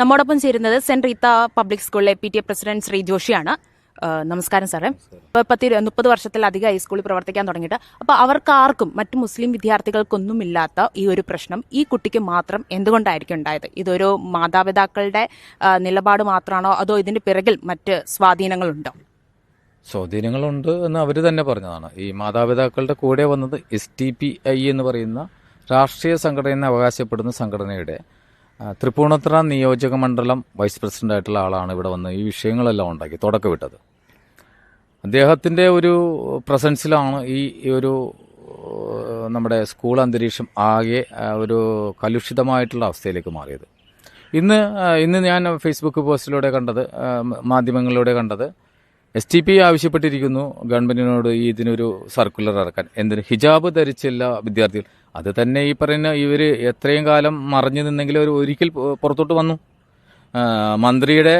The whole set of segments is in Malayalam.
നമ്മോടൊപ്പം ചേരുന്നത് സെന്റ് റീത്ത പബ്ലിക് സ്കൂളിലെ P T A president Shri ജോഷിയാണ്. നമസ്കാരം സാറേ. പത്തി മുപ്പത് വർഷത്തിലധികം ഹൈസ്കൂളിൽ സ്കൂളിൽ പ്രവർത്തിക്കാൻ തുടങ്ങിയിട്ട് അപ്പൊ അവർക്കാർക്കും മറ്റു മുസ്ലിം വിദ്യാർത്ഥികൾക്കൊന്നുമില്ലാത്ത ഈ ഒരു പ്രശ്നം ഈ കുട്ടിക്ക് മാത്രം എന്തുകൊണ്ടായിരിക്കും ഉണ്ടായത്? ഇതൊരു മാതാപിതാക്കളുടെ നിലപാട് മാത്രമാണോ? അതോ ഇതിന്റെ പിറകിൽ മറ്റ് സ്വാധീനങ്ങളുണ്ടോ? സ്വാധീനങ്ങളുണ്ട് എന്ന് അവർ തന്നെ പറഞ്ഞതാണ്. ഈ മാതാപിതാക്കളുടെ കൂടെ വന്നത് എസ് ടി പി ഐ എന്ന് പറയുന്ന രാഷ്ട്രീയ സംഘടന അവകാശപ്പെടുന്ന സംഘടനയുടെ തൃപ്പൂണിത്തുറ നിയോജക മണ്ഡലം വൈസ് പ്രസിഡന്റ് ആയിട്ടുള്ള ആളാണ് ഇവിടെ വന്ന് ഈ വിഷയങ്ങളെല്ലാം ഉണ്ടാക്കി തുടക്കമിട്ടത്. അദ്ദേഹത്തിന്റെ ഒരു പ്രസൻസിലാണ് ഈ ഒരു നമ്മുടെ സ്കൂൾ അന്തരീക്ഷം ആകെ ഒരു കലുഷിതമായിട്ടുള്ള അവസ്ഥയിലേക്ക് മാറിയത്. ഇന്ന് ഇന്ന് ഞാൻ ഫേസ്ബുക്ക് പോസ്റ്റിലൂടെ കണ്ടത് മാധ്യമങ്ങളിലൂടെ കണ്ടത് എസ് ടി പി ആവശ്യപ്പെട്ടിരിക്കുന്നു. ഗവൺമെന്റിനോട് ഈ ഇതിനൊരു സർക്കുലർ ഇറക്കാൻ. എന്തിന്? ഹിജാബ് ധരിച്ചില്ല വിദ്യാർത്ഥികൾ. അത് തന്നെ ഈ പറയുന്ന ഇവർ എത്രയും കാലം മറഞ്ഞു നിന്നെങ്കിൽ ഒരു ഒരിക്കൽ പുറത്തോട്ട് വന്നു. മന്ത്രിയുടെ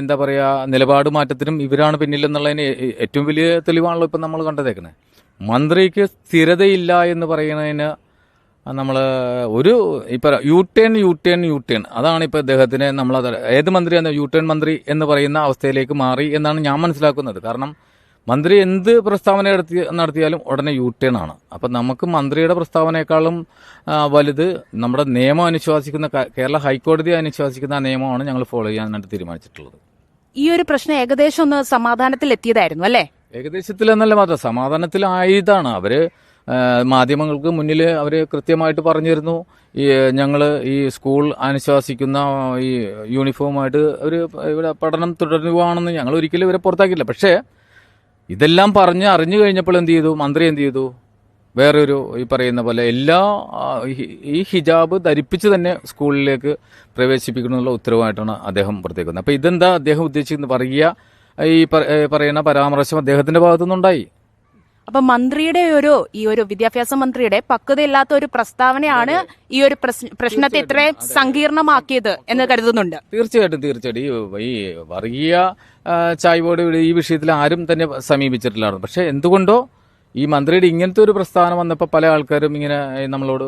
എന്താ പറയുക നിലപാട് മാറ്റത്തിനും ഇവരാണ് പിന്നിലെന്നുള്ളതിന് ഏറ്റവും വലിയ തെളിവാണല്ലോ ഇപ്പം നമ്മൾ കണ്ടതേക്കുന്നത് മന്ത്രിക്ക് സ്ഥിരതയില്ല എന്ന് പറയുന്നതിന് നമ്മൾ ഒരു ഇപ്പൊ U turn U turn U turn അതാണ് ഇപ്പൊ അദ്ദേഹത്തിന് നമ്മൾ ഏത് മന്ത്രിയാണ് യു ടേൺ മന്ത്രി എന്ന് പറയുന്ന അവസ്ഥയിലേക്ക് മാറി എന്നാണ് ഞാൻ മനസ്സിലാക്കുന്നത്. കാരണം മന്ത്രി എന്ത് പ്രസ്താവന നടത്തി നടത്തിയാലും ഉടനെ യു ടേൺ ആണ്. അപ്പൊ നമുക്ക് മന്ത്രിയുടെ പ്രസ്താവനയെക്കാളും വലുത് നമ്മുടെ നിയമം അനുശാസിക്കുന്ന കേരള ഹൈക്കോടതി അനുശാസിക്കുന്ന നിയമമാണ് ഞങ്ങൾ ഫോളോ ചെയ്യാനായിട്ട് തീരുമാനിച്ചിട്ടുള്ളത്. ഈ ഒരു പ്രശ്നം ഏകദേശം ഒന്ന് സമാധാനത്തിൽ എത്തിയതായിരുന്നു അല്ലേ? ഏകദേശത്തിൽ എന്നല്ല മാത്രം സമാധാനത്തിലായതാണ്. അവർ മാധ്യമങ്ങൾക്ക് മുന്നിൽ അവർ കൃത്യമായിട്ട് പറഞ്ഞിരുന്നു. ഈ ഞങ്ങൾ ഈ സ്കൂൾ അനുശാസിക്കുന്ന ഈ യൂണിഫോമായിട്ട് ഒരു ഇവിടെ പഠനം തുടരുകയാണെന്ന് ഞങ്ങൾ ഒരിക്കലും ഇവരെ പുറത്താക്കിയില്ല പക്ഷേ ഇതെല്ലാം പറഞ്ഞ് അറിഞ്ഞു കഴിഞ്ഞപ്പോൾ എന്ത് ചെയ്തു? മന്ത്രി എന്ത് ചെയ്തു? വേറൊരു ഈ പറയുന്ന പോലെ എല്ലാ ഈ- ഹിജാബ് ധരിപ്പിച്ച് തന്നെ സ്കൂളിലേക്ക് പ്രവേശിപ്പിക്കണമെന്നുള്ള ഉത്തരവായിട്ടാണ് അദ്ദേഹം പുറത്തേക്ക് അപ്പോൾ അപ്പൊ ഇതെന്താ അദ്ദേഹം ഉദ്ദേശിക്കുന്നത് പറയുക? ഈ പറയുന്ന പരാമർശം അദ്ദേഹത്തിന്റെ ഭാഗത്തുനിന്നുണ്ടായി. അപ്പൊ മന്ത്രിയുടെ ഒരു ഈ ഒരു വിദ്യാഭ്യാസ മന്ത്രിയുടെ പക്വതയില്ലാത്ത ഒരു പ്രസ്താവനയാണ് ഈ ഒരു പ്രശ്നത്തെ ഇത്രയും സങ്കീർണമാക്കിയത് എന്ന് കരുതുന്നുണ്ട്. തീർച്ചയായിട്ടും തീർച്ചയായിട്ടും. ഈ വർഗീയ ചായ് ചായ്വോട് ഈ വിഷയത്തിൽ ആരും തന്നെ സമീപിച്ചിട്ടില്ലായിരുന്നു. പക്ഷെ എന്തുകൊണ്ടോ ഈ മന്ത്രിയുടെ ഇങ്ങനത്തെ ഒരു പ്രസ്താവന വന്നപ്പോൾ പല ആൾക്കാരും ഇങ്ങനെ നമ്മളോട്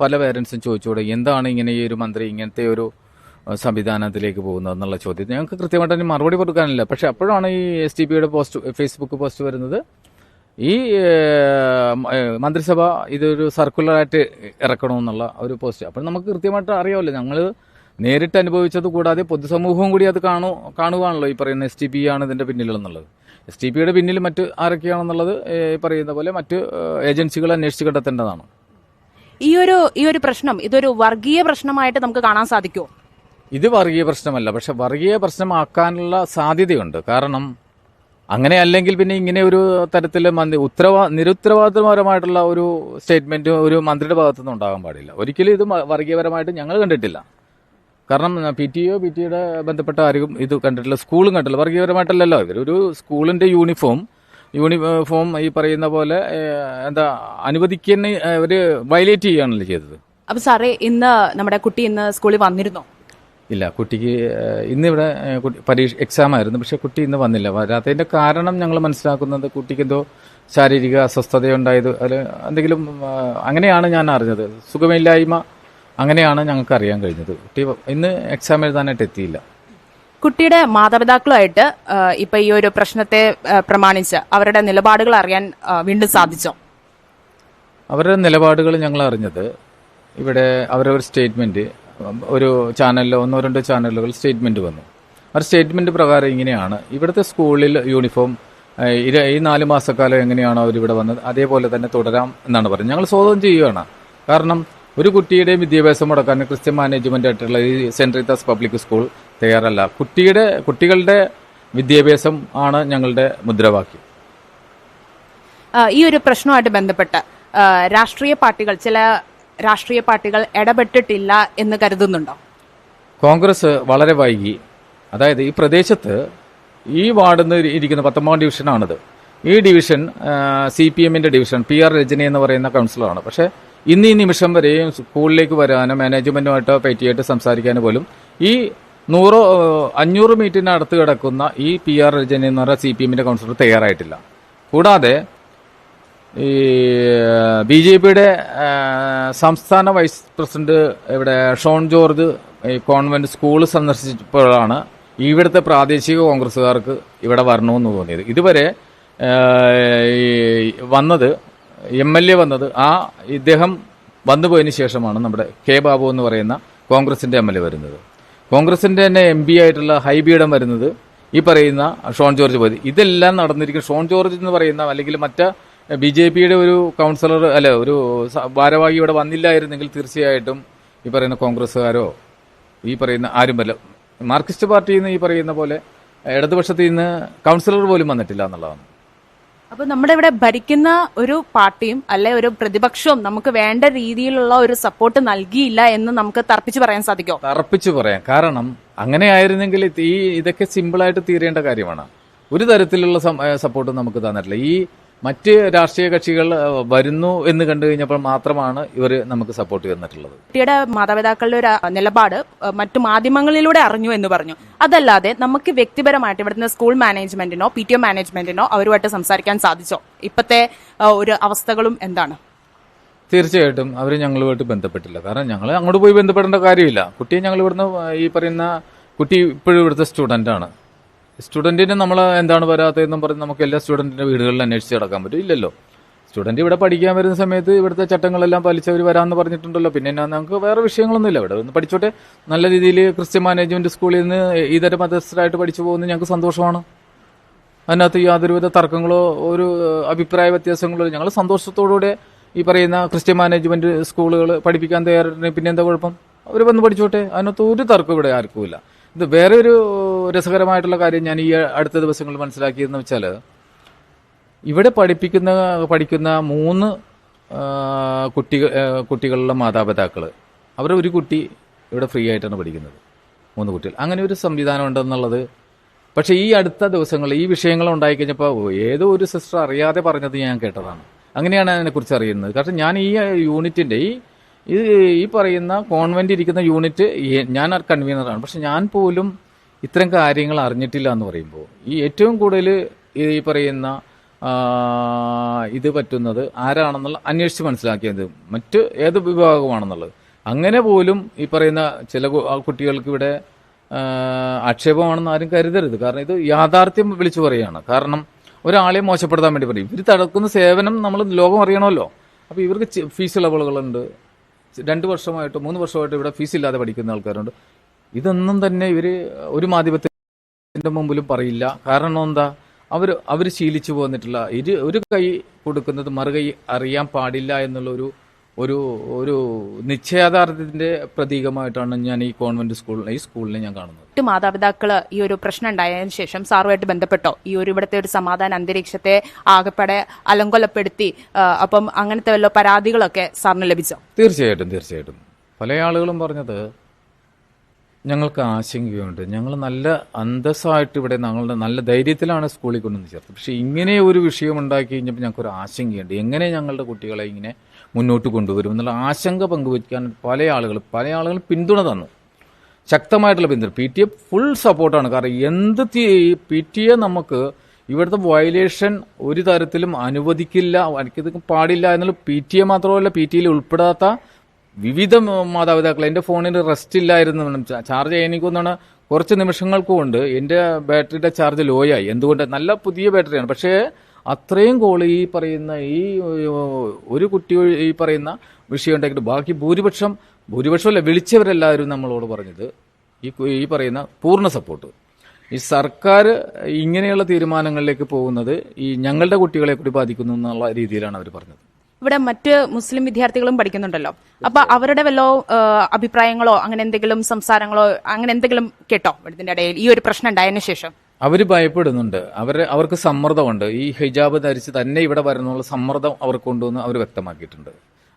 പല പേരൻസും ചോദിച്ചുകൂടെ എന്താണ് ഇങ്ങനെ ഈ ഒരു മന്ത്രി ഇങ്ങനത്തെ ഒരു സംവിധാനത്തിലേക്ക് പോകുന്നത് എന്നുള്ള ചോദ്യം. ഞങ്ങൾക്ക് കൃത്യമായിട്ട് അതിന് മറുപടി കൊടുക്കാനില്ല. പക്ഷെ അപ്പോഴാണ് ഈ എസ് ടി പിയുടെ പോസ്റ്റ് ഫേസ്ബുക്ക് പോസ്റ്റ് വരുന്നത്. ഈ മന്ത്രിസഭ ഇതൊരു സർക്കുലറായിട്ട് ഇറക്കണമെന്നുള്ള ഒരു പോസ്റ്റ് അപ്പോൾ നമുക്ക് കൃത്യമായിട്ട് അറിയാമല്ലോ ഞങ്ങൾ നേരിട്ട് അനുഭവിച്ചത് കൂടാതെ പൊതുസമൂഹവും കൂടി അത് കാണു കാണുകയാണല്ലോ ഈ പറയുന്ന എസ് ടി പി ആണ് ഇതിന്റെ പിന്നിലെന്നുള്ളത്. എസ് ടി പിയുടെ പിന്നിൽ മറ്റ് ആരൊക്കെയാണെന്നുള്ളത് ഈ പറയുന്ന പോലെ മറ്റ് ഏജൻസികൾ അന്വേഷിച്ച് കണ്ടെത്തേണ്ടതാണ്. ഈ ഒരു ഈ ഒരു പ്രശ്നം ഇതൊരു വർഗീയ പ്രശ്നമായിട്ട് നമുക്ക് കാണാൻ സാധിക്കുമോ? ഇത് വർഗീയ പ്രശ്നമല്ല പക്ഷെ വർഗീയ പ്രശ്നമാക്കാനുള്ള സാധ്യതയുണ്ട്. കാരണം അങ്ങനെ അല്ലെങ്കിൽ പിന്നെ ഇങ്ങനെ ഒരു തരത്തിൽ മന്ത്രി ഉത്തരവാ നിരുത്തരവാദിത്തപരമായിട്ടുള്ള ഒരു സ്റ്റേറ്റ്മെന്റ് ഒരു മന്ത്രിയുടെ ഭാഗത്തുനിന്ന് ഉണ്ടാകാൻ പാടില്ല. ഒരിക്കലും ഇത് വർഗീയപരമായിട്ട് ഞങ്ങൾ കണ്ടിട്ടില്ല. കാരണം പി ടി ഒ പി ടിയുടെ ബന്ധപ്പെട്ട ആരും ഇത് കണ്ടിട്ടില്ല. സ്കൂളും കണ്ടിട്ടില്ല. വർഗീയപരമായിട്ടല്ലല്ലോ. ഇവരൊരു സ്കൂളിന്റെ യൂണിഫോം യൂണിഫോം ഈ പറയുന്ന പോലെ എന്താ അനുവദിക്കുന്ന ഇവർ വയലേറ്റ് ചെയ്യുകയാണല്ലോ ചെയ്തത്. അപ്പൊ സാറേ ഇന്ന് നമ്മുടെ കുട്ടി ഇന്ന് സ്കൂളിൽ വന്നിരുന്നോ? ഇല്ല കുട്ടിക്ക് ഇന്നിവിടെ പരീക്ഷ എക്സാം ആയിരുന്നു പക്ഷെ കുട്ടി ഇന്ന് വന്നില്ല. വരാത്തതിന്റെ കാരണം ഞങ്ങൾ മനസ്സിലാക്കുന്നത് കുട്ടിക്ക് എന്തോ ശാരീരിക അസ്വസ്ഥതയുണ്ടായത് അതിൽ എന്തെങ്കിലും അങ്ങനെയാണ് ഞാൻ അറിഞ്ഞത്. സുഖമില്ലായ്മ അങ്ങനെയാണ് ഞങ്ങൾക്ക് അറിയാൻ കഴിഞ്ഞത്. കുട്ടി ഇന്ന് എക്സാം എഴുതാനായിട്ട് എത്തിയില്ല. കുട്ടിയുടെ മാതാപിതാക്കളുമായിട്ട് ഇപ്പൊ ഈ ഒരു പ്രശ്നത്തെ പ്രമാണിച്ച് അവരുടെ നിലപാടുകൾ അറിയാൻ വീണ്ടും സാധിച്ചോ? അവരുടെ നിലപാടുകൾ ഞങ്ങൾ അറിഞ്ഞത്. ഇവിടെ അവരുടെ ഒരു സ്റ്റേറ്റ്മെന്റ് ഒരു ചാനലിലോ ഒന്നോ രണ്ടോ ചാനലുകൾ സ്റ്റേറ്റ്മെന്റ് വന്നു. ആ സ്റ്റേറ്റ്മെന്റ് പ്രകാരം ഇങ്ങനെയാണ്. ഇവിടുത്തെ സ്കൂളിൽ യൂണിഫോം ഈ നാല് മാസക്കാലം എങ്ങനെയാണോ അവരിവിടെ വന്നത് അതേപോലെ തന്നെ തുടരാം എന്നാണ് പറയുന്നത് ഞങ്ങൾ സ്വാഗതം ചെയ്യുകയാണ് കാരണം ഒരു കുട്ടിയുടെയും വിദ്യാഭ്യാസം മുടക്കാൻ ക്രിസ്ത്യൻ മാനേജ്മെന്റ് ആയിട്ടുള്ള ഈ സെന്റ് റീത്താസ് പബ്ലിക് സ്കൂൾ തയ്യാറല്ല. കുട്ടിയുടെ കുട്ടികളുടെ വിദ്യാഭ്യാസം ആണ് ഞങ്ങളുടെ മുദ്രാവാക്യം. ഈ ഒരു പ്രശ്നവുമായിട്ട് ബന്ധപ്പെട്ട് രാഷ്ട്രീയ പാർട്ടികൾ ചില രാഷ്ട്രീയ പാർട്ടികൾ ഇടപെട്ടിട്ടില്ല എന്ന് കരുതുന്നുണ്ടോ? കോൺഗ്രസ് വളരെ വൈകി. അതായത് ഈ പ്രദേശത്ത് ഈ വാർഡിൽ നിന്ന് ഇരിക്കുന്ന പത്തൊമ്പതാം ഡിവിഷനാണിത്. ഈ ഡിവിഷൻ സി പി എമ്മിന്റെ ഡിവിഷൻ പി ആർ രജനി എന്ന് പറയുന്ന കൗൺസിലറാണ്. പക്ഷേ ഇന്ന് ഈ നിമിഷം വരെയും സ്കൂളിലേക്ക് വരാനോ മാനേജ്മെന്റുമായിട്ടോ പറ്റിയായിട്ട് സംസാരിക്കാനോ പോലും ഈ നൂറോ അഞ്ഞൂറ് മീറ്ററിനടുത്ത് കിടക്കുന്ന ഈ പി ആർ രജനി എന്ന് പറയുന്ന സി പി എമ്മിന്റെ കൗൺസിലർ തയ്യാറായിട്ടില്ല. കൂടാതെ ഈ ബി ജെ പിയുടെ സംസ്ഥാന വൈസ് പ്രസിഡന്റ് ഇവിടെ ഷോൺ ജോർജ് കോൺവെന്റ് സ്കൂൾ സന്ദർശിച്ചപ്പോഴാണ് ഇവിടുത്തെ പ്രാദേശിക കോൺഗ്രസ്സുകാർക്ക് ഇവിടെ വരണമെന്ന് തോന്നിയത്. ഇതുവരെ വന്നത് എം എൽ എ വന്നത് ആ ഇദ്ദേഹം വന്നു പോയതിന് ശേഷമാണ് നമ്മുടെ കെ ബാബു എന്ന് പറയുന്ന കോൺഗ്രസിന്റെ എം എൽ എ വരുന്നത്. കോൺഗ്രസിന്റെ തന്നെ എം പി ആയിട്ടുള്ള ഹൈബിയിടം വരുന്നത് ഈ പറയുന്ന ഷോൺ ജോർജ് പോയത്. ഇതെല്ലാം നടന്നിരിക്കും ഷോൺ ജോർജ് എന്ന് പറയുന്ന അല്ലെങ്കിൽ മറ്റ് ബി ജെ പിയുടെ ഒരു കൗൺസിലർ അല്ല ഒരു ഭാരവാഹി ഇവിടെ വന്നില്ലായിരുന്നെങ്കിൽ തീർച്ചയായിട്ടും ഈ പറയുന്ന കോൺഗ്രസ്സുകാരോ ഈ പറയുന്ന ആരും വല്ല മാർക്സിസ്റ്റ് പാർട്ടിയിൽ നിന്ന് ഈ പറയുന്ന പോലെ ഇടതുപക്ഷത്തിൽ നിന്ന് കൗൺസിലർ പോലും വന്നിട്ടില്ല എന്നുള്ളതാണ്. അപ്പൊ നമ്മുടെ ഇവിടെ ഭരിക്കുന്ന ഒരു പാർട്ടിയും അല്ലെ ഒരു പ്രതിപക്ഷവും നമുക്ക് വേണ്ട രീതിയിലുള്ള ഒരു സപ്പോർട്ട് നൽകിയില്ല എന്ന് നമുക്ക് തർപ്പിച്ചു പറയാൻ സാധിക്കും? തർപ്പിച്ചു പറയാം. കാരണം അങ്ങനെ ആയിരുന്നെങ്കിൽ ഈ ഇതൊക്കെ സിമ്പിളായിട്ട് തീരേണ്ട കാര്യമാണ്. ഒരു തരത്തിലുള്ള സപ്പോർട്ടും നമുക്ക് തന്നിട്ടില്ല. ഈ മറ്റ് രാഷ്ട്രീയ കക്ഷികൾ വരുന്നു എന്ന് കണ്ടു കഴിഞ്ഞപ്പോൾ മാത്രമാണ് ഇവർ നമുക്ക് സപ്പോർട്ട് തന്നിട്ടുള്ളത്. കുട്ടിയുടെ മാതാപിതാക്കളുടെ ഒരു നിലപാട് മറ്റു മാധ്യമങ്ങളിലൂടെ അറിഞ്ഞു എന്ന് പറഞ്ഞു. അതല്ലാതെ നമുക്ക് വ്യക്തിപരമായിട്ട് ഇവിടുന്ന് സ്കൂൾ മാനേജ്മെന്റിനോ പി ടി ഒ മാനേജ്മെന്റിനോ അവരുമായിട്ട് സംസാരിക്കാൻ സാധിച്ചോ? ഇപ്പത്തെ ഒരു അവസ്ഥകളും എന്താണ്? തീർച്ചയായിട്ടും അവർ ഞങ്ങളുമായിട്ട് ബന്ധപ്പെട്ടില്ല. കാരണം ഞങ്ങൾ അങ്ങോട്ട് പോയി ബന്ധപ്പെടേണ്ട കാര്യമില്ല. കുട്ടിയെ ഞങ്ങൾ ഇവിടുന്ന് ഈ പറയുന്ന കുട്ടി ഇപ്പോഴും ഇവിടുത്തെ സ്റ്റുഡന്റ് ആണ്. സ്റ്റുഡന്റിന് നമ്മൾ എന്താണ് വരാത്തതെന്നും പറഞ്ഞ് നമുക്ക് എല്ലാ സ്റ്റുഡന്റിന്റെ വീടുകളിൽ അന്വേഷിച്ച് നടക്കാൻ പറ്റും. ഇല്ലല്ലോ. സ്റ്റുഡന്റ് ഇവിടെ പഠിക്കാൻ വരുന്ന സമയത്ത് ഇവിടുത്തെ ചട്ടങ്ങളെല്ലാം പാലിച്ചവർ വരാമെന്ന് പറഞ്ഞിട്ടുണ്ടല്ലോ. പിന്നെ എന്നാ നമുക്ക് വേറെ വിഷയങ്ങളൊന്നുമില്ല. ഇവിടെ ഒന്ന് പഠിച്ചോട്ടെ. നല്ല രീതിയിൽ ക്രിസ്ത്യൻ മാനേജ്മെന്റ് സ്കൂളിൽ നിന്ന് ഇതര മതസ്ഥരായിട്ട് പഠിച്ചു പോകുന്നത് ഞങ്ങൾക്ക് സന്തോഷമാണ്. അതിനകത്ത് യാതൊരുവിധ തർക്കങ്ങളോ ഒരു അഭിപ്രായ വ്യത്യാസങ്ങളോ ഞങ്ങൾ സന്തോഷത്തോടുകൂടെ ഈ പറയുന്ന ക്രിസ്ത്യൻ മാനേജ്മെന്റ് സ്കൂളുകൾ പഠിപ്പിക്കാൻ തയ്യാറുണ്ട് പിന്നെ എന്താ കുഴപ്പം? അവർ വന്ന് പഠിച്ചോട്ടെ. അതിനകത്ത് ഒരു തർക്കം ഇവിടെ ആർക്കുമില്ല ഇത് വേറെ ഒരു രസകരമായിട്ടുള്ള കാര്യം ഞാൻ ഈ അടുത്ത ദിവസങ്ങളിൽ മനസ്സിലാക്കിയെന്ന് വെച്ചാൽ ഇവിടെ പഠിപ്പിക്കുന്ന പഠിക്കുന്ന മൂന്ന് കുട്ടി കുട്ടികളുടെ മാതാപിതാക്കൾ അവർ ഒരു കുട്ടി ഇവിടെ ഫ്രീ ആയിട്ടാണ് പഠിക്കുന്നത്. മൂന്ന് കുട്ടികൾ. അങ്ങനെ ഒരു സംവിധാനം ഉണ്ടെന്നുള്ളത്. പക്ഷേ ഈ അടുത്ത ദിവസങ്ങളിൽ ഈ വിഷയങ്ങൾ ഉണ്ടായിക്കഴിഞ്ഞപ്പോൾ ഏതോ ഒരു സിസ്റ്റർ അറിയാതെ പറഞ്ഞത് ഞാൻ കേട്ടതാണ്. അങ്ങനെയാണ് അതിനെക്കുറിച്ച് അറിയുന്നത്. കാരണം ഞാൻ ഈ യൂണിറ്റിന്റെ ഈ ഈ ഈ പറയുന്ന കോൺവെന്റ് ഇരിക്കുന്ന യൂണിറ്റ് ഞാൻ കൺവീനറാണ് പക്ഷെ ഞാൻ പോലും ഇത്തരം കാര്യങ്ങൾ അറിഞ്ഞിട്ടില്ല എന്ന് പറയുമ്പോൾ ഈ ഏറ്റവും കൂടുതൽ ഈ പറയുന്ന ഇത് പറ്റുന്നത് ആരാണെന്നുള്ള അന്വേഷിച്ച് മനസ്സിലാക്കിയത് മറ്റ് ഏത് വിഭാഗമാണെന്നുള്ളത്. അങ്ങനെ പോലും ഈ പറയുന്ന ചില കുട്ടികൾക്ക് ഇവിടെ ആക്ഷേപമാണെന്ന് ആരും കരുതരുത്. കാരണം ഇത് യാഥാർത്ഥ്യം വിളിച്ചു പറയുകയാണ്. കാരണം ഒരാളെ മോശപ്പെടുത്താൻ വേണ്ടി പറയും. ഇവർ തടക്കുന്ന സേവനം നമ്മൾ ലോകം അറിയണമല്ലോ. അപ്പോൾ ഇവർക്ക് ഫീസ് ഇളവുകളുണ്ട് രണ്ട് വർഷമായിട്ടോ മൂന്ന് വർഷമായിട്ടോ ഇവിടെ ഫീസ് ഇല്ലാതെ പഠിക്കുന്ന ആൾക്കാരുണ്ട്. ഇതൊന്നും തന്നെ ഇവർ ഒരു മാധ്യമത്തിന്റെ മുമ്പിലും പറയില്ല. കാരണം എന്താ? അവർ അവർ ശീലിച്ചു പോന്നിട്ടില്ല ഇരു ഒരു കൈ കൊടുക്കുന്നത് മറുകൈ അറിയാൻ പാടില്ല എന്നുള്ള ഒരു ഒരു നിശ്ചയദാർഢ്യത്തിന്റെ പ്രതീകമായിട്ടാണ് ഞാൻ ഈ കോൺവെന്റ് സ്കൂളിനെ ഈ സ്കൂളിനെ ഞാൻ കാണുന്നത്. മറ്റു മാതാപിതാക്കൾ ഈ ഒരു പ്രശ്നം ഉണ്ടായതിനു ശേഷം സാറുമായിട്ട് ബന്ധപ്പെട്ടോ? ഈ ഒരു ഇവിടുത്തെ ഒരു സമാധാന അന്തരീക്ഷത്തെ ആകെപ്പെടെ അലങ്കൊലപ്പെടുത്തി അപ്പം അങ്ങനത്തെ വല്ല പരാതികളൊക്കെ സാറിന് ലഭിച്ചോ? തീർച്ചയായിട്ടും തീർച്ചയായിട്ടും. പല ആളുകളും പറഞ്ഞത് ഞങ്ങൾക്ക് ആശങ്കയുണ്ട്. ഞങ്ങൾ നല്ല അന്തസ്സായിട്ട് ഇവിടെ ഞങ്ങളുടെ നല്ല ധൈര്യത്തിലാണ് സ്കൂളിൽ കൊണ്ടുവന്ന് ചേർത്തത്. പക്ഷേ ഇങ്ങനെ ഒരു വിഷയം ഉണ്ടാക്കി കഴിഞ്ഞപ്പോൾ ഞങ്ങൾക്കൊരു ആശങ്കയുണ്ട്. എങ്ങനെ ഞങ്ങളുടെ കുട്ടികളെ ഇങ്ങനെ മുന്നോട്ട് കൊണ്ടുവരും എന്നുള്ള ആശങ്ക പങ്കുവയ്ക്കാൻ പല ആളുകൾ പല ആളുകൾ പിന്തുണ തന്നു. ശക്തമായിട്ടുള്ള പിന്തുണ. പി ടി എ ഫുൾ സപ്പോർട്ടാണ് കാരണം എന്ത് പി ടി എ നമുക്ക് ഇവിടുത്തെ വയലേഷൻ ഒരു തരത്തിലും അനുവദിക്കില്ല. എനിക്കിത് പാടില്ല എന്നുള്ള പി ടി എ മാത്രമല്ല പി ടി എയിൽ ഉൾപ്പെടാത്ത വിവിധ മാതാപിതാക്കൾ. എന്റെ ഫോണിന് റെസ്റ്റ് ഇല്ലായിരുന്നു. ചാർജ് എനിക്കൊന്നാണ് കുറച്ച് നിമിഷങ്ങൾക്ക് കൊണ്ട് എന്റെ ബാറ്ററിയുടെ ചാർജ് ലോയായി എന്തുകൊണ്ട്? നല്ല പുതിയ ബാറ്ററിയാണ് പക്ഷേ അത്രയും കോൾ ഈ പറയുന്ന ഈ ഒരു കുട്ടി ഈ പറയുന്ന വിഷയം ഉണ്ടാക്കിയിട്ട് ബാക്കി ഭൂരിപക്ഷം ഭൂരിപക്ഷമല്ല വിളിച്ചവരെല്ലാവരും നമ്മളോട് പറഞ്ഞത് ഈ ഈ പറയുന്ന പൂർണ സപ്പോർട്ട് ഈ സർക്കാർ ഇങ്ങനെയുള്ള തീരുമാനങ്ങളിലേക്ക് പോകുന്നത് ഈ ഞങ്ങളുടെ കുട്ടികളെ കൂടി ബാധിക്കുന്നു എന്നുള്ള രീതിയിലാണ് അവർ പറഞ്ഞത്. ഇവിടെ മറ്റ് മുസ്ലിം വിദ്യാർത്ഥികളും പഠിക്കുന്നുണ്ടല്ലോ. അപ്പൊ അവരുടെ വല്ലോ അഭിപ്രായങ്ങളോ അങ്ങനെ എന്തെങ്കിലും സംസാരങ്ങളോ അങ്ങനെ എന്തെങ്കിലും കേട്ടോ? ഇതിന്റെ ഇടയിൽ ഈ ഒരു പ്രശ്നം ഉണ്ടായതിനു ശേഷം. അവർ ഭയപ്പെടുന്നുണ്ട്. അവർ അവർക്ക് സമ്മർദ്ദമുണ്ട്. ഈ ഹിജാബ് ധരിച്ച് തന്നെ ഇവിടെ വരുന്നുള്ള സമ്മർദ്ദം അവർക്കുണ്ടെന്ന് അവർ വ്യക്തമാക്കിയിട്ടുണ്ട്.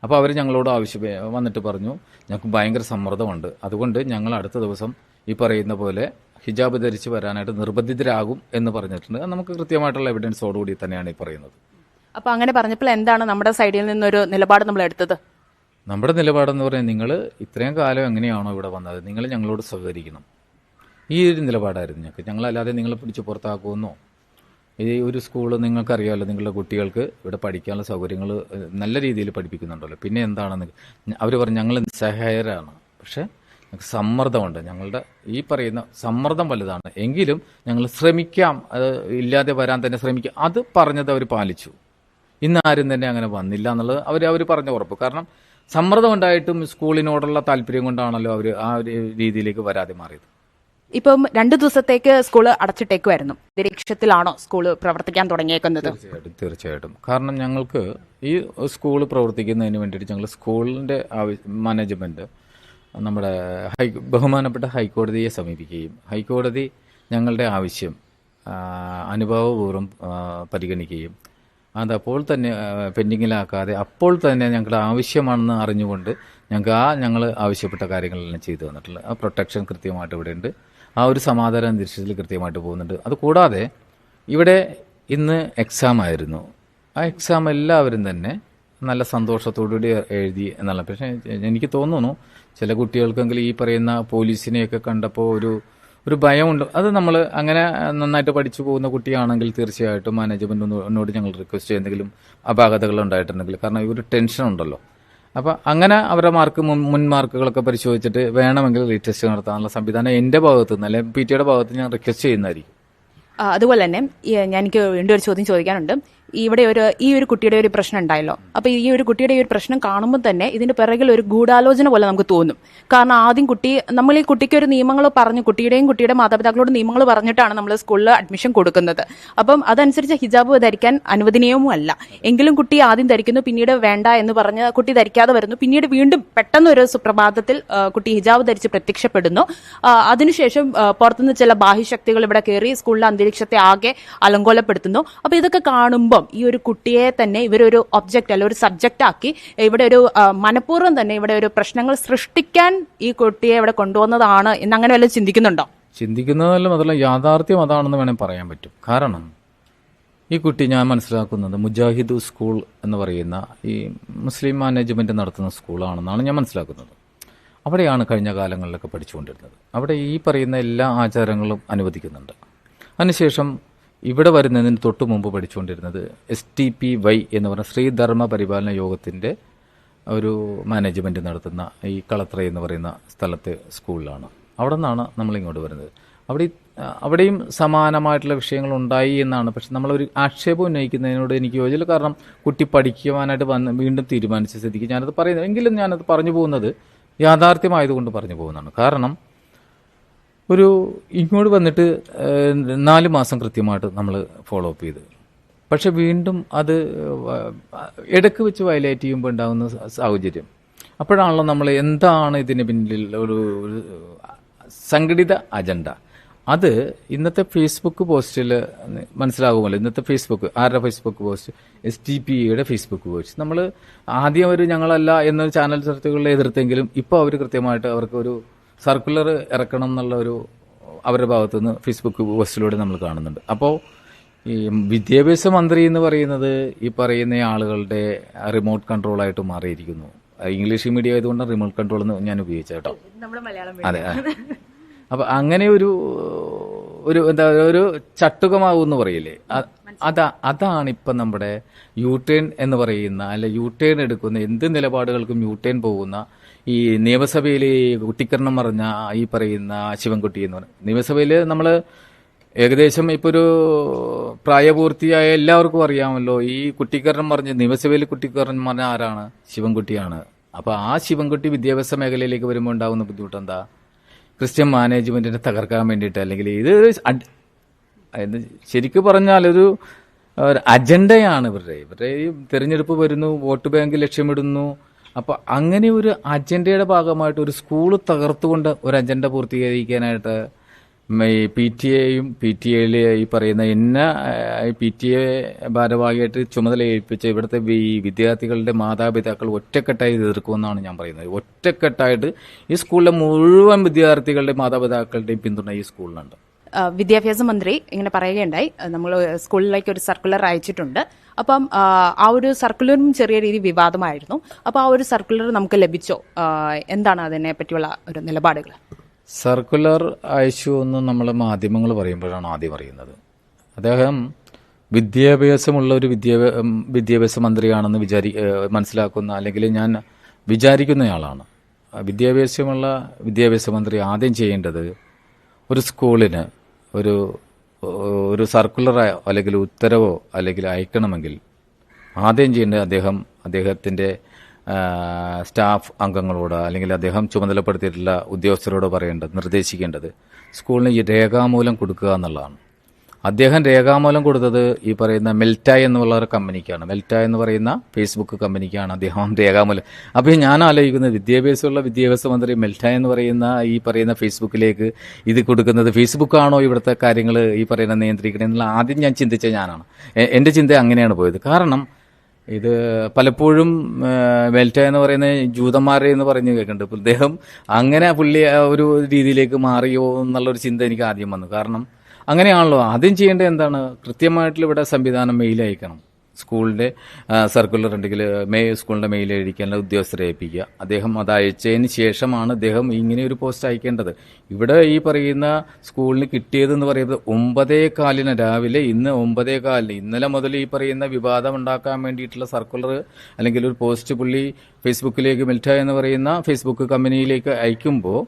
അപ്പോൾ അവർ ഞങ്ങളോട് ആവശ്യം വന്നിട്ട് പറഞ്ഞു ഞങ്ങൾക്ക് ഭയങ്കര സമ്മർദ്ദമുണ്ട്. അതുകൊണ്ട് ഞങ്ങൾ അടുത്ത ദിവസം ഈ പറയുന്ന പോലെ ഹിജാബ് ധരിച്ച് വരാനായിട്ട് നിർബന്ധിതരാകും എന്ന് പറഞ്ഞിട്ടുണ്ട്. നമുക്ക് കൃത്യമായിട്ടുള്ള എവിഡൻസോടുകൂടി തന്നെയാണ് ഈ പറയുന്നത്. അപ്പോൾ അങ്ങനെ പറഞ്ഞപ്പോൾ എന്താണ് നമ്മുടെ സൈഡിൽ നിന്നൊരു നിലപാട് നമ്മൾ എടുത്തത്? നമ്മുടെ നിലപാടെന്ന് പറഞ്ഞാൽ നിങ്ങൾ ഇത്രയും കാലം എങ്ങനെയാണോ ഇവിടെ വന്നത്? നിങ്ങൾ ഞങ്ങളോട് സഹകരിക്കണം. ഈ ഒരു നിലപാടായിരുന്നു ഞങ്ങൾക്ക്. ഞങ്ങളല്ലാതെ നിങ്ങളെ പിടിച്ച് പുറത്താക്കുമെന്നോ? ഈ ഒരു സ്കൂൾ നിങ്ങൾക്കറിയാമല്ലോ നിങ്ങളുടെ കുട്ടികൾക്ക് ഇവിടെ പഠിക്കാനുള്ള സൗകര്യങ്ങൾ നല്ല രീതിയിൽ പഠിപ്പിക്കുന്നുണ്ടല്ലോ. പിന്നെ എന്താണെന്ന് അവർ പറഞ്ഞു ഞങ്ങൾ നിസ്സഹായരാണ്. പക്ഷേ ഞങ്ങൾക്ക് സമ്മർദ്ദമുണ്ട്. ഞങ്ങളുടെ ഈ പറയുന്ന സമ്മർദ്ദം വലുതാണ്. എങ്കിലും ഞങ്ങൾ ശ്രമിക്കാം. അത് ഇല്ലാതെ വരാൻ തന്നെ ശ്രമിക്കാം. അത് പറഞ്ഞത് അവർ പാലിച്ചു. ഇന്ന് ആരും തന്നെ അങ്ങനെ വന്നില്ല എന്നുള്ളത് അവർ അവർ പറഞ്ഞ ഉറപ്പ്. കാരണം സമ്മർദ്ദം ഉണ്ടായിട്ടും സ്കൂളിനോടുള്ള താല്പര്യം കൊണ്ടാണല്ലോ അവർ ആ ഒരു രീതിയിലേക്ക് വരാതെ മാറിയത്. ഇപ്പം രണ്ടു ദിവസത്തേക്ക് സ്കൂൾ അടച്ചിട്ടേക്കുമായിരുന്നു നിരീക്ഷത്തിലാണോ സ്കൂൾ പ്രവർത്തിക്കാൻ തുടങ്ങിയേക്കുന്നത്? തീർച്ചയായിട്ടും കാരണം ഞങ്ങൾക്ക് ഈ സ്കൂൾ പ്രവർത്തിക്കുന്നതിന് വേണ്ടിയിട്ട് ഞങ്ങൾ സ്കൂളിന്റെ മാനേജ്മെന്റ് നമ്മുടെ ഹൈ ബഹുമാനപ്പെട്ട ഹൈക്കോടതിയെ സമീപിക്കുകയും ഹൈക്കോടതി ഞങ്ങളുടെ ആവശ്യം അനുഭവപൂർവം പരിഗണിക്കുകയും അതപ്പോൾ തന്നെ പെൻഡിങ്ങിലാക്കാതെ അപ്പോൾ തന്നെ ഞങ്ങളുടെ ആവശ്യമാണെന്ന് അറിഞ്ഞുകൊണ്ട് ഞങ്ങൾക്ക് ആ ഞങ്ങൾ ആവശ്യപ്പെട്ട കാര്യങ്ങളെല്ലാം ചെയ്തു തന്നിട്ടുള്ളത് ആ പ്രൊട്ടക്ഷൻ കൃത്യമായിട്ട് ഇവിടെ ഉണ്ട് ആ ഒരു സമാധാന അന്തരീക്ഷത്തിൽ കൃത്യമായിട്ട് പോകുന്നുണ്ട്. അതുകൂടാതെ ഇവിടെ ഇന്ന് എക്സാം ആയിരുന്നു. ആ എക്സാം എല്ലാവരും തന്നെ നല്ല സന്തോഷത്തോടുകൂടി എഴുതി എന്നുള്ള പക്ഷേ എനിക്ക് തോന്നുന്നു ചില കുട്ടികൾക്കെങ്കിലും ഈ പറയുന്ന പോലീസിനെയൊക്കെ കണ്ടപ്പോൾ ഒരു ഒരു ഭയമുണ്ട്. അത് നമ്മൾ അങ്ങനെ നന്നായിട്ട് പഠിച്ചു പോകുന്ന കുട്ടിയാണെങ്കിൽ തീർച്ചയായിട്ടും മാനേജ്മെന്റിനോട് ഞങ്ങൾ റിക്വസ്റ്റ് ചെയ്യുന്നെങ്കിലും അപാകതകൾ ഉണ്ടായിട്ടുണ്ടെങ്കിൽ. കാരണം ഈ ഒരു ടെൻഷൻ ഉണ്ടല്ലോ. അപ്പോൾ അങ്ങനെ അവരുടെ മാർക്ക് മുൻ മാർക്കുകളൊക്കെ പരിശോധിച്ചിട്ട് വേണമെങ്കിൽ റീടെസ്റ്റ് നടത്താനുള്ള സംവിധാനം എന്റെ ഭാഗത്ത് നിന്ന് അല്ലെങ്കിൽ പി ടിയുടെ ഭാഗത്ത് ഞാൻ റിക്വസ്റ്റ് ചെയ്യുന്നതായിരിക്കും. അതുപോലെ തന്നെ ഞാൻ എനിക്ക് വീണ്ടും ഒരു ചോദ്യം ചോദിക്കാനുണ്ട്. ഇവിടെ ഒരു ഈ ഒരു കുട്ടിയുടെ ഒരു പ്രശ്നം ഉണ്ടായല്ലോ. അപ്പൊ ഈ ഒരു കുട്ടിയുടെ ഈ ഒരു പ്രശ്നം കാണുമ്പോൾ തന്നെ ഇതിന്റെ പിറകിൽ ഒരു ഗൂഢാലോചന പോലെ നമുക്ക് തോന്നും. കാരണം ആദ്യം കുട്ടി നമ്മൾ ഈ കുട്ടിക്ക് ഒരു നിയമങ്ങൾ പറഞ്ഞു കുട്ടിയുടെയും കുട്ടിയുടെ മാതാപിതാക്കളോട് നിയമങ്ങൾ പറഞ്ഞിട്ടാണ് നമ്മൾ സ്കൂളിൽ അഡ്മിഷൻ കൊടുക്കുന്നത്. അപ്പം അതനുസരിച്ച് ഹിജാബ് ധരിക്കാൻ അനുവദനീയവും അല്ല. എങ്കിലും കുട്ടി ആദ്യം ധരിക്കുന്നു പിന്നീട് വേണ്ട എന്ന് പറഞ്ഞ് കുട്ടി ധരിക്കാതെ വരുന്നു. പിന്നീട് വീണ്ടും പെട്ടെന്ന് ഒരു സുപ്രഭാതത്തിൽ കുട്ടി ഹിജാബ് ധരിച്ച് പ്രത്യക്ഷപ്പെടുന്നു. അതിനുശേഷം പുറത്തുനിന്ന് ചില ബാഹ്യശക്തികൾ ഇവിടെ കയറി സ്കൂളിലെ അന്തരീക്ഷത്തെ ആകെ അലങ്കോലപ്പെടുത്തുന്നു. അപ്പൊ ഇതൊക്കെ കാണുമ്പം ഈ ഒരു കുട്ടിയെ തന്നെ ഇവരൊരു ഒബ്ജക്റ്റ് അല്ല ഒരു സബ്ജക്റ്റ് ആക്കി ഇവിടെ ഒരു മനഃപൂർവം തന്നെ ഇവിടെ ഒരു പ്രശ്നങ്ങൾ സൃഷ്ടിക്കാൻ ഈ കുട്ടിയെ ഇവിടെ കൊണ്ടുവന്നതാണ് എന്ന് അങ്ങനെ വല്ലതും ചിന്തിക്കുന്നുണ്ടോ? ചിന്തിക്കുന്നതല്ല അതല്ല യാഥാർത്ഥ്യം അതാണെന്ന് വേണമെങ്കിൽ പറയാൻ പറ്റും. കാരണം ഈ കുട്ടി ഞാൻ മനസ്സിലാക്കുന്നത് മുജാഹിദ് സ്കൂൾ എന്ന് പറയുന്ന ഈ മുസ്ലിം മാനേജ്മെന്റ് നടത്തുന്ന സ്കൂളാണെന്നാണ് ഞാൻ മനസ്സിലാക്കുന്നത്. അവിടെയാണ് കഴിഞ്ഞ കാലങ്ങളിലൊക്കെ പഠിച്ചുകൊണ്ടിരുന്നത്. അവിടെ ഈ പറയുന്ന എല്ലാ ആചാരങ്ങളും അനുവദിക്കുന്നുണ്ട്. അതിനുശേഷം ഇവിടെ വരുന്നതിന് തൊട്ടു മുമ്പ് പഠിച്ചുകൊണ്ടിരുന്നത് എസ് ടി പി വൈ എന്ന് പറഞ്ഞ ശ്രീധർമ്മ പരിപാലന യോഗത്തിന്റെ ഒരു മാനേജ്മെന്റ് നടത്തുന്ന ഈ കളത്ര എന്ന് പറയുന്ന സ്ഥലത്തെ സ്കൂളിലാണ്. അവിടെ നിന്നാണ് നമ്മൾ ഇങ്ങോട്ട് വരുന്നത്. അവിടെ അവിടെയും സമാനമായിട്ടുള്ള വിഷയങ്ങൾ ഉണ്ടായി എന്നാണ്. പക്ഷെ നമ്മളൊരു ആക്ഷേപം ഉന്നയിക്കുന്നതിനോട് എനിക്ക് യോജില്ല. കാരണം കുട്ടി പഠിക്കുവാനായിട്ട് വന്ന് വീണ്ടും തീരുമാനിച്ച സ്ഥിതിക്ക് ഞാനത് പറയുന്നത്. എങ്കിലും ഞാനത് പറഞ്ഞു പോകുന്നത് യാഥാർത്ഥ്യമായതുകൊണ്ട് പറഞ്ഞു പോകുന്നതാണ്. കാരണം ഒരു ഇങ്ങോട്ട് വന്നിട്ട് നാല് മാസം കൃത്യമായിട്ട് നമ്മൾ ഫോളോ അപ്പ് ചെയ്ത്. പക്ഷെ വീണ്ടും അത് ഇടയ്ക്ക് വെച്ച് വയലേറ്റ് ചെയ്യുമ്പോൾ ഉണ്ടാകുന്ന സാഹചര്യം. അപ്പോഴാണല്ലോ നമ്മൾ എന്താണ് ഇതിന് പിന്നിൽ ഒരു സംഘടിത അജണ്ട. അത് ഇന്നത്തെ ഫേസ്ബുക്ക് പോസ്റ്റിൽ മനസ്സിലാകുമല്ലോ. ഇന്നത്തെ ഫേസ്ബുക്ക് ആരുടെ Facebook post S T P യുടെ ഫേസ്ബുക്ക് പോസ്റ്റ് നമ്മൾ ആദ്യം അവർ ഞങ്ങളല്ല എന്നൊരു ചാനൽ ചർച്ചകളിൽ എതിർത്തെങ്കിലും ഇപ്പോൾ അവർ കൃത്യമായിട്ട് അവർക്ക് ഒരു സർക്കുലർ ഇറക്കണം എന്നുള്ള ഒരു അവരുടെ ഭാഗത്തു നിന്ന് ഫേസ്ബുക്ക് പോസ്റ്റിലൂടെ നമ്മൾ കാണുന്നുണ്ട്. അപ്പോൾ ഈ വിദ്യാഭ്യാസ മന്ത്രി എന്ന് പറയുന്നത് ഈ പറയുന്ന ആളുകളുടെ റിമോട്ട് കൺട്രോൾ കൺട്രോളായിട്ട് മാറിയിരിക്കുന്നു. ഇംഗ്ലീഷ് മീഡിയ ആയതുകൊണ്ട് റിമോട്ട് കൺട്രോൾ എന്ന് ഞാൻ ഉപയോഗിച്ച കേട്ടോ. അതെ. അപ്പൊ അങ്ങനെ ഒരു ഒരു എന്താ ഒരു ചട്ടുകമാവും എന്ന് പറയില്ലേ അതാ അതാണ് ഇപ്പൊ നമ്മുടെ യൂട്ടേൺ എന്ന് പറയുന്ന അല്ലെ യൂട്ടേൺ എടുക്കുന്ന എന്ത് നിലപാടുകൾക്കും യൂട്ടേൺ പോകുന്ന ഈ നിയമസഭയിൽ കുട്ടിക്കരണം പറഞ്ഞ ഈ പറയുന്ന ശിവൻകുട്ടി എന്ന് പറയുന്നത് നിയമസഭയിൽ നമ്മൾ ഏകദേശം ഇപ്പോൾ ഒരു പ്രായപൂർത്തിയായ എല്ലാവർക്കും അറിയാമല്ലോ. ഈ കുട്ടിക്കരണം പറഞ്ഞ് നിയമസഭയിൽ കുട്ടിക്കരണം പറഞ്ഞ ആരാണ്? ശിവൻകുട്ടിയാണ്. അപ്പോൾ ആ ശിവൻകുട്ടി വിദ്യാഭ്യാസ മേഖലയിലേക്ക് വരുമ്പോൾ ഉണ്ടാകുന്ന ബുദ്ധിമുട്ട് എന്താ ക്രിസ്ത്യൻ മാനേജ്മെന്റിനെ തകർക്കാൻ വേണ്ടിയിട്ട് അല്ലെങ്കിൽ ഇത് ശരിക്കും പറഞ്ഞാൽ ഒരു അജണ്ടയാണ് ഇവരുടെ. ഇവരുടെ ഈ തെരഞ്ഞെടുപ്പ് വരുന്നു വോട്ട് ബാങ്ക് ലക്ഷ്യമിടുന്നു അപ്പൊ അങ്ങനെ ഒരു അജണ്ടയുടെ ഭാഗമായിട്ട് ഒരു സ്കൂൾ തകർത്തുകൊണ്ട് ഒരു അജണ്ട പൂർത്തീകരിക്കാനായിട്ട് ഈ പി ടി എയും പി ടി എയിലെ ഈ പറയുന്ന എന്ന പി ടി എ ഭാരവാഹിയായിട്ട് ചുമതല ഏൽപ്പിച്ച ഇവിടുത്തെ ഈ വിദ്യാർത്ഥികളുടെ മാതാപിതാക്കൾ ഒറ്റക്കെട്ടായി എതിർക്കുമെന്നാണ് ഞാൻ പറയുന്നത്. ഒറ്റക്കെട്ടായിട്ട് ഈ സ്കൂളിലെ മുഴുവൻ വിദ്യാർത്ഥികളുടെ മാതാപിതാക്കളുടെയും പിന്തുണ ഈ സ്കൂളിനുണ്ട് ആ, വിദ്യാഭ്യാസ മന്ത്രി ഇങ്ങനെ പറയുകയുണ്ടായി. നമ്മൾ സ്കൂളിലേക്ക് ഒരു സർക്കുലർ അയച്ചിട്ടുണ്ട്. അപ്പം ആ, ഒരു സർക്കുലറും ചെറിയ രീതി വിവാദമായിരുന്നു. അപ്പോൾ ആ ഒരു സർക്കുലർ നമുക്ക് ലഭിച്ചോ? എന്താണ് അതിനെ പറ്റിയുള്ള ഒരു നിലപാടുകൾ? സർക്കുലർ അയച്ചു എന്ന് നമ്മൾ മാധ്യമങ്ങൾ പറയുമ്പോഴാണ് ആദ്യം അറിയുന്നത്. അദ്ദേഹം വിദ്യാഭ്യാസമുള്ള ഒരു വിദ്യാഭ്യാസ വിദ്യാഭ്യാസ മന്ത്രിയാണെന്ന് വിചാരി മനസ്സിലാക്കുന്ന അല്ലെങ്കിൽ ഞാൻ വിചാരിക്കുന്നയാളാണ്. വിദ്യാഭ്യാസമുള്ള വിദ്യാഭ്യാസ മന്ത്രി ആദ്യം ചെയ്യേണ്ടത് ഒരു സ്കൂളിന് ഒരു ഒരു സർക്കുലറോ അല്ലെങ്കിൽ ഉത്തരവോ അല്ലെങ്കിൽ അയക്കണമെങ്കിൽ ആദ്യം ചെയ്യേണ്ടത് അദ്ദേഹം അദ്ദേഹത്തിന്റെ സ്റ്റാഫ് അംഗങ്ങളോട് അല്ലെങ്കിൽ അദ്ദേഹം ചുമതലപ്പെടുത്തിയിട്ടുള്ള ഉദ്യോഗസ്ഥരോട് പറയേണ്ടത് നിർദ്ദേശിക്കേണ്ടത് സ്കൂളിന് ഈ രേഖാമൂലം കൊടുക്കുക എന്നുള്ളതാണ്. അദ്ദേഹം രേഖാമൂലം കൊടുത്തത് ഈ പറയുന്ന മെൽറ്റ എന്നുള്ള ഒരു കമ്പനിക്കാണ്. മെൽറ്റ എന്ന് പറയുന്ന ഫേസ്ബുക്ക് കമ്പനിക്കാണ് അദ്ദേഹം രേഖാമൂലം. അപ്പോൾ ഞാൻ ആലോചിക്കുന്നത് വിദ്യാഭ്യാസമുള്ള വിദ്യാഭ്യാസ മന്ത്രി മെൽറ്റ എന്ന് പറയുന്ന ഈ പറയുന്ന ഫേസ്ബുക്കിലേക്ക് ഇത് കൊടുക്കുന്നത് ഫേസ്ബുക്കാണോ ഇവിടുത്തെ കാര്യങ്ങൾ ഈ പറയുന്ന നിയന്ത്രിക്കണേ എന്നുള്ള ആദ്യം ഞാൻ ചിന്തിച്ച ഞാനാണ്. എന്റെ ചിന്ത അങ്ങനെയാണ് പോയത്. കാരണം ഇത് പലപ്പോഴും വെൽറ്റ എന്ന് പറയുന്ന ജൂതന്മാരെ എന്ന് പറഞ്ഞു കേൾക്കുന്നുണ്ട്. അദ്ദേഹം അങ്ങനെ പുള്ളി ഒരു രീതിയിലേക്ക് മാറിയോ എന്നുള്ളൊരു ചിന്ത എനിക്ക് ആദ്യം വന്നു. കാരണം അങ്ങനെയാണല്ലോ. ആദ്യം ചെയ്യേണ്ടത് എന്താണ്? കൃത്യമായിട്ടുള്ള ഇവിടെ സംവിധാനം മെയിൽ അയക്കണം. സ്കൂളിന്റെ സർക്കുലർ ഉണ്ടെങ്കിൽ മെയ് സ്കൂളിന്റെ മെയിൽ അയക്കാനുള്ള ഉദ്യോഗസ്ഥരെ ഏൽപ്പിക്കുക അദ്ദേഹം അത് അയച്ചതിന് ശേഷമാണ് അദ്ദേഹം ഇങ്ങനെ ഒരു പോസ്റ്റ് അയക്കേണ്ടത്. ഇവിടെ ഈ പറയുന്ന സ്കൂളിന് കിട്ടിയതെന്ന് പറയുന്നത് ഒമ്പതേ കാലിന് രാവിലെ ഇന്ന് ഒമ്പതേ കാലിന്. ഇന്നലെ മുതൽ ഈ പറയുന്ന വിവാദം ഉണ്ടാക്കാൻ വേണ്ടിയിട്ടുള്ള സർക്കുലർ അല്ലെങ്കിൽ ഒരു പോസ്റ്റ് പുള്ളി ഫേസ്ബുക്കിലേക്ക് മിൽറ്റ എന്ന് പറയുന്ന ഫേസ്ബുക്ക് കമ്പനിയിലേക്ക് അയക്കുമ്പോൾ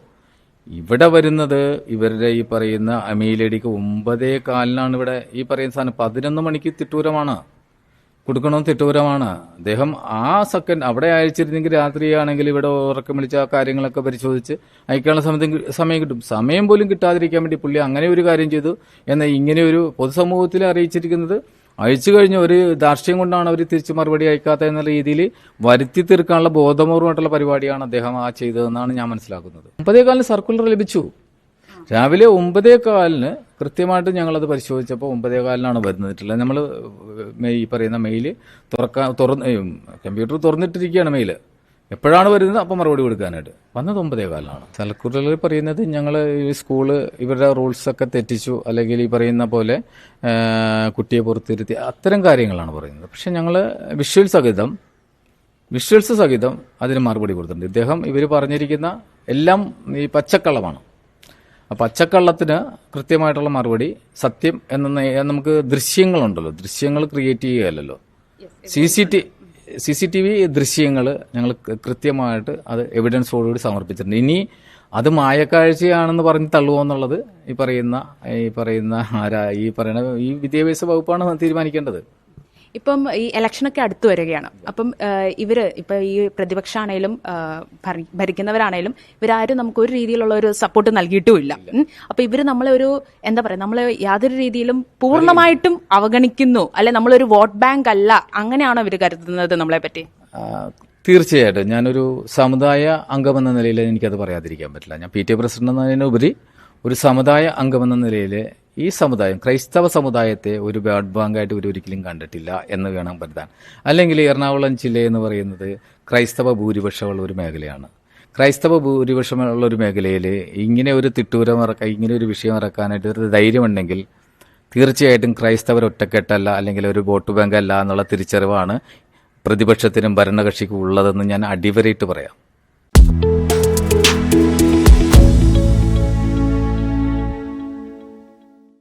ഇവിടെ വരുന്നത് ഇവരുടെ ഈ പറയുന്ന അമീലടിക്ക് ഒമ്പതേ കാലിനാണ് ഇവിടെ ഈ പറയുന്ന സാധനം. പതിനൊന്ന് മണിക്ക് തിട്ടൂരമാണ്. കൊടുക്കണമെന്ന് തിട്ടൂരമാണ്. അദ്ദേഹം ആ സെക്കൻഡ് അവിടെ അയച്ചിരുന്നെങ്കിൽ രാത്രിയാണെങ്കിൽ ഇവിടെ ഉറക്കം വിളിച്ച കാര്യങ്ങളൊക്കെ പരിശോധിച്ച് അയക്കാനുള്ള സമയത്ത് സമയം കിട്ടും. സമയം പോലും കിട്ടാതിരിക്കാൻ വേണ്ടി പുള്ളി അങ്ങനെ ഒരു കാര്യം ചെയ്തു. എന്നാൽ ഇങ്ങനെ ഒരു പൊതുസമൂഹത്തിൽ അറിയിച്ചിരിക്കുന്നത് അയച്ചു കഴിഞ്ഞ ഒരു ധാർഷ്ട്യം കൊണ്ടാണ് അവർ തിരിച്ചു മറുപടി അയക്കാത്ത എന്ന രീതിയിൽ വരുത്തി തീർക്കാനുള്ള ബോധപൂർവമായിട്ടുള്ള പരിപാടിയാണ് അദ്ദേഹം ആ ചെയ്തതെന്നാണ് ഞാൻ മനസ്സിലാക്കുന്നത്. ഒമ്പതേ കാലിന് സർക്കുലർ ലഭിച്ചു. രാവിലെ ഒമ്പതേ കാലിന് കൃത്യമായിട്ട് ഞങ്ങളത് പരിശോധിച്ചപ്പോൾ ഒമ്പതേ കാലിനാണ് വരുന്നിട്ടുള്ളത് നമ്മൾ ഈ പറയുന്ന മെയിൽ തുറക്കാൻ തുറന്ന് കമ്പ്യൂട്ടർ തുറന്നിട്ടിരിക്കുകയാണ് മെയിൽ എപ്പോഴാണ് വരുന്നത്? അപ്പം മറുപടി കൊടുക്കാനായിട്ട്. വന്നത് ഒമ്പതേ കാലമാണ് സർക്കുലറിൽ പറയുന്നത് ഞങ്ങൾ ഈ സ്കൂൾ ഇവരുടെ റൂൾസ് ഒക്കെ തെറ്റിച്ചു അല്ലെങ്കിൽ ഈ പറയുന്ന പോലെ കുട്ടിയെ പുറത്തിരുത്തി അത്തരം കാര്യങ്ങളാണ് പറയുന്നത്. പക്ഷെ ഞങ്ങൾ വിഷ്വൽ സഹിതം വിഷ്വൽസ് സഹിതം അതിന് മറുപടി കൊടുത്തിട്ടുണ്ട്. ഇദ്ദേഹം ഇവർ പറഞ്ഞിരിക്കുന്ന എല്ലാം ഈ പച്ചക്കള്ളമാണ്. ആ പച്ചക്കള്ളത്തിന് കൃത്യമായിട്ടുള്ള മറുപടി സത്യം എന്ന നമുക്ക് ദൃശ്യങ്ങളുണ്ടല്ലോ. ദൃശ്യങ്ങൾ create ചെയ്യുകയല്ലല്ലോ. C C T C C T V ദൃശ്യങ്ങൾ ഞങ്ങൾ കൃത്യമായിട്ട് അത് എവിഡൻസോടുകൂടി സമർപ്പിച്ചിട്ടുണ്ട്. ഇനി അത് മായക്കാഴ്ചയാണെന്ന് പറഞ്ഞ് തള്ളുമോ എന്നുള്ളത് ഈ പറയുന്ന ഈ പറയുന്ന ആരാ ഈ പറയുന്ന ഈ വിദ്യാഭ്യാസ വകുപ്പാണ് തീരുമാനിക്കേണ്ടത്. ഇപ്പം ഈ ഇലക്ഷനൊക്കെ അടുത്തു വരികയാണ്. അപ്പം ഇവർ ഇവർ ഇപ്പൊ ഈ പ്രതിപക്ഷാണേലും ഭരി- ഭരിക്കുന്നവരാണേലും ഇവരാരും നമുക്ക് ഒരു രീതിയിലുള്ള ഒരു സപ്പോർട്ട് നൽകിയിട്ടുമില്ല. അപ്പം ഇവർ നമ്മളെ ഒരു എന്താ പറയാ നമ്മളെ യാതൊരു രീതിയിലും പൂർണമായിട്ടും അവഗണിക്കുന്നു. അല്ലെ നമ്മളൊരു വോട്ട് ബാങ്ക് അല്ല. അങ്ങനെയാണോ ഇവർ കരുതുന്നത് നമ്മളെ പറ്റി? തീർച്ചയായിട്ടും. ഞാനൊരു സമുദായ അംഗമെന്ന നിലയിൽ എനിക്കത് പറയാതിരിക്കാൻ പറ്റില്ല. ഞാൻ പി ടി എ പ്രസിഡന്റ് എന്നതിനുപരി ഒരു സമുദായ അംഗമെന്ന നിലയിൽ ഈ സമുദായം ക്രൈസ്തവ സമുദായത്തെ ഒരു ബ്ലഡ് ബാങ്കായിട്ട് ഒരു ഒരിക്കലും കണ്ടിട്ടില്ല എന്ന് വേണം കരുതാൻ. അല്ലെങ്കിൽ എറണാകുളം ജില്ല എന്ന് പറയുന്നത് ക്രൈസ്തവ ഭൂരിപക്ഷമുള്ള ഒരു മേഖലയാണ്. ക്രൈസ്തവ ഭൂരിപക്ഷമുള്ള ഒരു മേഖലയിൽ ഇങ്ങനെ ഒരു തിട്ടൂരം ഇറക്കാൻ ഇങ്ങനെ ഒരു വിഷയം ഇറക്കാനായിട്ട് ഒരു ധൈര്യമുണ്ടെങ്കിൽ തീർച്ചയായിട്ടും ക്രൈസ്തവർ ഒറ്റക്കെട്ടല്ല അല്ലെങ്കിൽ ഒരു വോട്ട് ബാങ്ക് അല്ല എന്നുള്ള തിരിച്ചറിവാണ് പ്രതിപക്ഷത്തിനും ഭരണകക്ഷിക്കും ഉള്ളതെന്ന് ഞാൻ അടിവരയിട്ട് പറയാം.